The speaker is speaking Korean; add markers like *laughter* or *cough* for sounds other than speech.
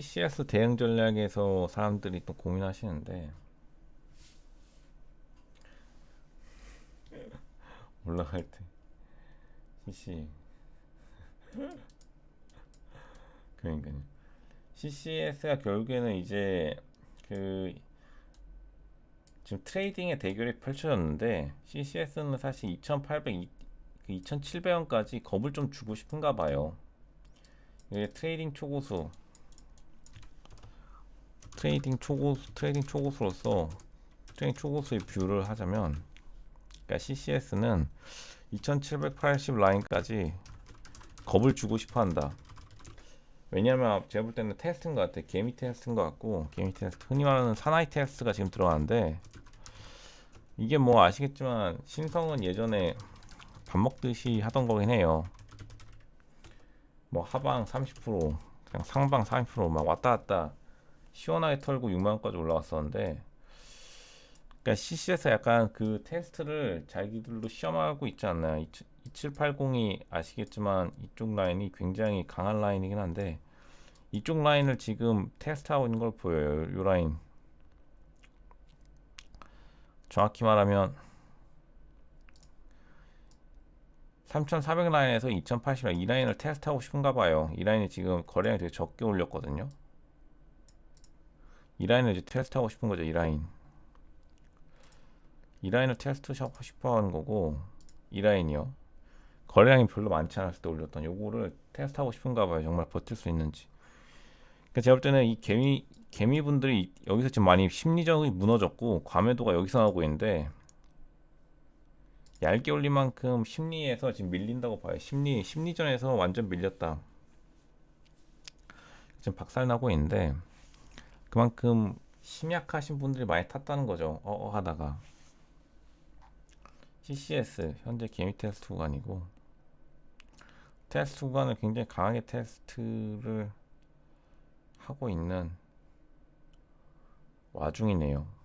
CCS 대응 전략에서 사람들이 또 고민하시는데 *laughs* 올라갈 때 CC 그러니까요. CCS가 결국에는 이제 그 지금 트레이딩의 대결이 펼쳐졌는데 CCS는 사실 2,800, 2,700원까지 겁을 좀 주고 싶은가 봐요. 이게 트레이딩 초고수 트레이딩 초고수 트레이딩 초고수로서 트레이딩 초고수의 뷰를 하자면 그러니까 CCS는 2780 라인까지 겁을 주고 싶어 한다. 왜냐면 제가 볼 때는 테스트인 것 같아. 개미 테스트인 것 같고 개미 테스트 흔히 말하는 사나이 테스트가 지금 들어가는데 이게 뭐 아시겠지만 신성은 예전에 밥 먹듯이 하던 거긴 해요. 뭐 하방 30% 그냥 상방 30%막 왔다 갔다 시원하게 털고 6만 원까지 올라왔었는데 그러니까 CC에서 약간 그 테스트를 자기들로 시험하고 있지 않나요? 2780이 아시겠지만 이쪽 라인이 굉장히 강한 라인이긴 한데 이쪽 라인을 지금 테스트하고 있는 걸 보여요. 요 라인 정확히 말하면 3400 라인에서 2080이 라인을 테스트하고 싶은가 봐요. 이 라인이 지금 거래량이 되게 적게 올렸거든요. 이 라인을 이제 테스트 하고 싶은 거죠. 이 라인. 이 라인을 테스트 하고 싶어 하는 거고 이 라인이요. 거래량이 별로 많지 않았을 때 올렸던 요거를 테스트 하고 싶은가 봐요. 정말 버틸 수 있는지. 그러니까 제가 볼 때는 이 개미 개미 분들이 여기서 지금 많이 심리적이 무너졌고 과매도가 여기서 나오고 있는데 얇게 올린 만큼 심리에서 지금 밀린다고 봐요. 심리 심리전에서 완전 밀렸다. 지금 박살나고 있는데 그만큼 심약하신 분들이 많이 탔다는 거죠. 어어 하다가 CCS 현재 개미 테스트 구간이고 테스트 구간을 굉장히 강하게 테스트를 하고 있는 와중이네요.